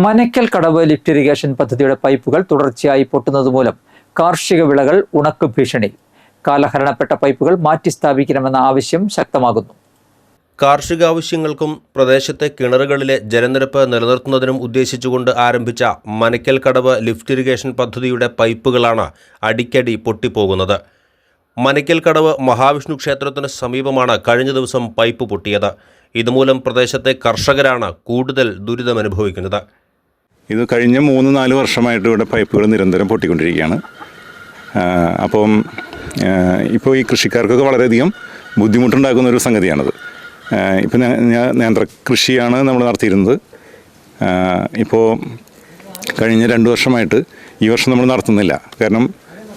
മനക്കൽ കടവ് lift irrigation പദ്ധതിയുടെ പൈപ്പുകൾ തുടർച്ചയായി പൊട്ടുന്നത് മൂലം കാർഷിക വിളകൾ ഉണക്ക് ഭീഷണി. കാലഹരണപ്പെട്ട പൈപ്പുകൾ മാറ്റി സ്ഥാപിക്കണമെന്ന ആവശ്യം ശക്തമാകുന്നു. കാർഷിക ആവശ്യങ്ങൾക്കും പ്രദേശത്തെ കിണറുകളിലെ ജലനിരപ്പ് നിലനിർത്തുന്നതിനും ഉദ്ദേശിച്ചുകൊണ്ട് ആരംഭിച്ച മനക്കൽ കടവ് ലിഫ്റ്റ് ഇറിഗേഷൻ പദ്ധതിയുടെ പൈപ്പുകളാണ് അടിക്കടി പൊട്ടിപ്പോകുന്നത്. മനക്കൽ കടവ് മഹാവിഷ്ണു ക്ഷേത്രത്തിന് സമീപമാണ് കഴിഞ്ഞ ദിവസം പൈപ്പ് പൊട്ടിയത്. ഇതുമൂലം പ്രദേശത്തെ കർഷകരാണ് കൂടുതൽ ദുരിതമനുഭവിക്കുന്നത്. ഇത് കഴിഞ്ഞ മൂന്ന് നാല് വർഷമായിട്ട് ഇവിടെ പൈപ്പുകൾ നിരന്തരം പൊട്ടിക്കൊണ്ടിരിക്കുകയാണ്. അപ്പം ഇപ്പോൾ ഈ കൃഷിക്കാർക്കൊക്കെ വളരെയധികം ബുദ്ധിമുട്ടുണ്ടാക്കുന്ന ഒരു സംഗതിയാണത്. ഇപ്പം ഞാൻ നേന്ത്ര കൃഷിയാണ് നമ്മൾ നടത്തിയിരുന്നത്. ഇപ്പോൾ കഴിഞ്ഞ രണ്ട് വർഷമായിട്ട് ഈ വർഷം നമ്മൾ നടത്തുന്നില്ല. കാരണം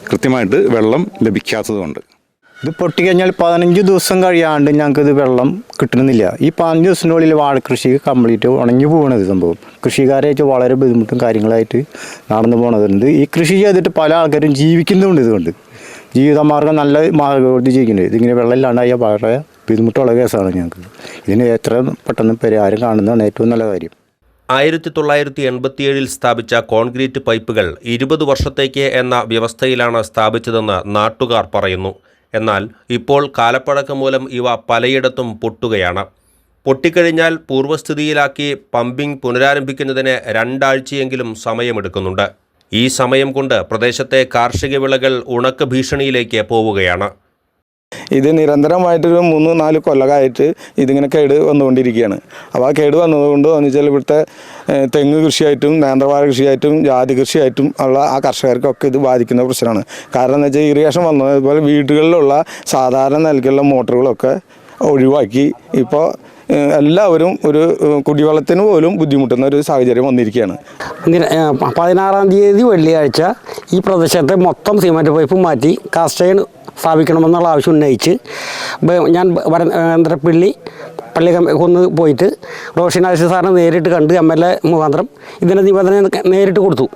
കൃത്യമായിട്ട് വെള്ളം ലഭിക്കാത്തതുകൊണ്ട്. ഇത് പൊട്ടിക്കഴിഞ്ഞാൽ പതിനഞ്ച് ദിവസം കഴിയാണ്ട് ഞങ്ങൾക്ക് ഇത് വെള്ളം കിട്ടുന്നില്ല. ഈ പതിനഞ്ച് ദിവസത്തിനുള്ളിൽ വാഴ കൃഷി കംപ്ലീറ്റ് ഉണങ്ങി പോകണത് സംഭവം. കൃഷിക്കാരെ വെച്ച് വളരെ ബുദ്ധിമുട്ടും കാര്യങ്ങളായിട്ട് നടന്നു പോകണതുണ്ട് ഈ കൃഷി ചെയ്തിട്ട് പല ആൾക്കാരും ജീവിക്കുന്നുണ്ട് ഇതുകൊണ്ട് ജീവിതമാർഗം നല്ല മാർഗത്തിൽ ജീവിക്കുന്നുണ്ട് ഇതിങ്ങനെ വെള്ളം ഇല്ലാണ്ടായ വളരെ ബുദ്ധിമുട്ടുള്ള കേസാണ് ഞങ്ങൾക്ക്. ഇതിന് എത്ര പെട്ടെന്ന് പരിഹാരം കാണുന്നതാണ് ഏറ്റവും നല്ല കാര്യം. ആയിരത്തി തൊള്ളായിരത്തി എൺപത്തിയേഴിൽ സ്ഥാപിച്ച കോൺക്രീറ്റ് പൈപ്പുകൾ ഇരുപത് വർഷത്തേക്ക് എന്ന വ്യവസ്ഥയിലാണ് സ്ഥാപിച്ചതെന്ന് നാട്ടുകാർ പറയുന്നു. എന്നാൽ ഇപ്പോൾ കാലപ്പഴക്കം മൂലം ഇവ പലയിടത്തും പൊട്ടുകയാണ്. പൊട്ടിക്കഴിഞ്ഞാൽ പൂർവസ്ഥിതിയിലാക്കി പമ്പിംഗ് പുനരാരംഭിക്കുന്നതിന് രണ്ടാഴ്ചയെങ്കിലും സമയമെടുക്കുന്നുണ്ട്. ഈ സമയം കൊണ്ട് പ്രദേശത്തെ കാർഷിക വിളകൾ ഉണക്ക് ഭീഷണിയിലേക്ക് പോവുകയാണ്. ഇത് നിരന്തരമായിട്ടൊരു മൂന്ന് നാല് കൊല്ലമായിട്ട് ഇതിങ്ങനെ കേട് വന്നുകൊണ്ടിരിക്കുകയാണ്. അപ്പോൾ ആ കേട് വന്നതുകൊണ്ട് എന്ന് വെച്ചാൽ ഇവിടുത്തെ തെങ്ങ് കൃഷിയായിട്ടും നേന്ത്രവാഴ കൃഷിയായിട്ടും ജാതി കൃഷിയായിട്ടും ഉള്ള ആ കർഷകർക്കൊക്കെ ഇത് ബാധിക്കുന്ന പ്രശ്നമാണ്. കാരണം എന്ന് വെച്ചാൽ ഇറിഗേഷൻ വന്നതുപോലെ വീടുകളിലുള്ള സാധാരണ നിലയ്ക്കുള്ള മോട്ടറുകളൊക്കെ ഒഴിവാക്കി ഇപ്പോൾ എല്ലാവരും ഒരു കുടിവെള്ളത്തിന് പോലും ബുദ്ധിമുട്ടുന്ന ഒരു സാഹചര്യം വന്നിരിക്കുകയാണ്. പതിനാറാം തീയതി വെള്ളിയാഴ്ച ഈ പ്രദേശത്തെ മൊത്തം സിമന്റ് പൈപ്പ് മാറ്റി കാസ്റ്റൈൻ സ്ഥാപിക്കണമെന്നുള്ള ആവശ്യം ഉന്നയിച്ച് ഞാൻ വരേന്ദ്രപ്പിള്ളി പള്ളി കൊന്ന് പോയിട്ട് റോഷൻ റോഷിനാശി സാറിനെ നേരിട്ട് കണ്ട് എം എൽ എ മുഖാന്തരം ഇതിന്റെ നിബന്ധന നേരിട്ട് കൊടുത്തു.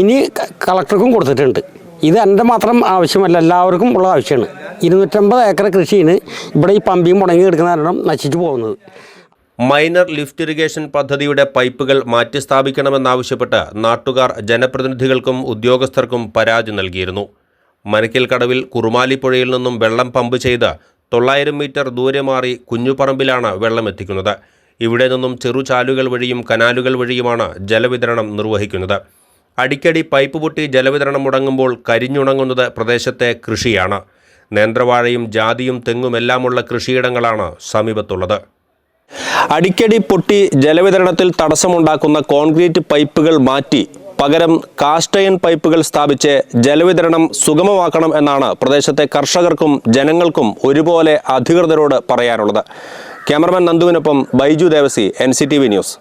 ഇനി കളക്ടർക്കും കൊടുത്തിട്ടുണ്ട്. ഇത് എന്റെ മാത്രം ആവശ്യമല്ല എല്ലാവർക്കും ഉള്ള ആവശ്യമാണ്. ഇരുന്നൂറ്റമ്പത് ഏക്കർ കൃഷിയാണ് ഇവിടെ ഈ പമ്പിയും മുടങ്ങി കിടക്കുന്ന കാരണം നശിച്ചു പോകുന്നത്. മൈനർ ലിഫ്റ്റ് ഇറിഗേഷൻ പദ്ധതിയുടെ പൈപ്പുകൾ മാറ്റിസ്ഥാപിക്കണമെന്നാവശ്യപ്പെട്ട് നാട്ടുകാർ ജനപ്രതിനിധികൾക്കും ഉദ്യോഗസ്ഥർക്കും പരാതി നൽകിയിരുന്നു. മനക്കൽ കടവിൽ കുറുമാലിപ്പുഴയിൽ നിന്നും വെള്ളം പമ്പ് ചെയ്ത് തൊള്ളായിരം മീറ്റർ ദൂരെ മാറി കുഞ്ഞുപറമ്പിലാണ് വെള്ളം എത്തിക്കുന്നത് ഇവിടെ നിന്നും ചെറുചാലുകൾ വഴിയും കനാലുകൾ വഴിയുമാണ് ജലവിതരണം നിർവഹിക്കുന്നത്. അടിക്കടി പൈപ്പ് പൊട്ടി ജലവിതരണം മുടങ്ങുമ്പോൾ കരിഞ്ഞുണങ്ങുന്നത് പ്രദേശത്തെ കൃഷിയാണ്. നേന്ത്രവാഴയും ജാതിയും തെങ്ങുമെല്ലാമുള്ള കൃഷിയിടങ്ങളാണ് സമീപത്തുള്ളത്. അടിക്കടി പൊട്ടി ജലവിതരണത്തിൽ തടസ്സമുണ്ടാക്കുന്ന കോൺക്രീറ്റ് പൈപ്പുകൾ മാറ്റി പകരം കാസ്റ്റയൻ പൈപ്പുകൾ സ്ഥാപിച്ച് ജലവിതരണം സുഗമമാക്കണം എന്നാണ് പ്രദേശത്തെ കർഷകർക്കും ജനങ്ങൾക്കും ഒരുപോലെ അധികൃതരോട് പറയാനുള്ളത്. ക്യാമറമാൻ നന്ദുവിനൊപ്പം ബൈജു ദേവസി എൻ ന്യൂസ്.